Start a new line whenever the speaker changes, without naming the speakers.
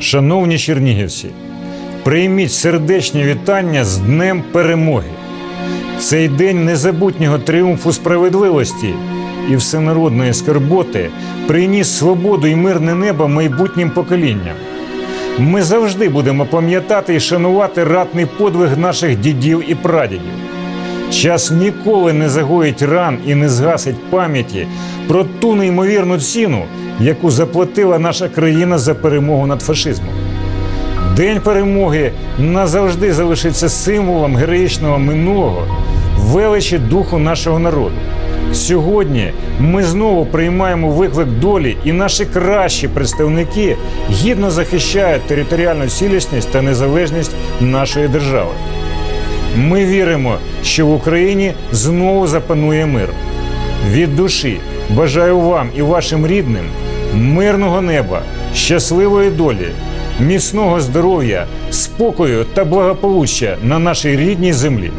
Шановні чернігівці, прийміть сердечні вітання з Днем Перемоги. Цей день незабутнього тріумфу справедливості і всенародної скорботи приніс свободу і мирне небо майбутнім поколінням. Ми завжди будемо пам'ятати і шанувати ратний подвиг наших дідів і прадідів. Час ніколи не загоїть ран і не згасить пам'яті про ту неймовірну ціну, яку заплатила наша країна за перемогу над фашизмом. День перемоги назавжди залишиться символом героїчного минулого, величі духу нашого народу. Сьогодні ми знову приймаємо виклик долі, і наші кращі представники гідно захищають територіальну цілісність та незалежність нашої держави. Ми віримо, що в Україні знову запанує мир. Від душі бажаю вам і вашим рідним мирного неба, щасливої долі, міцного здоров'я, спокою та благополуччя на нашій рідній землі.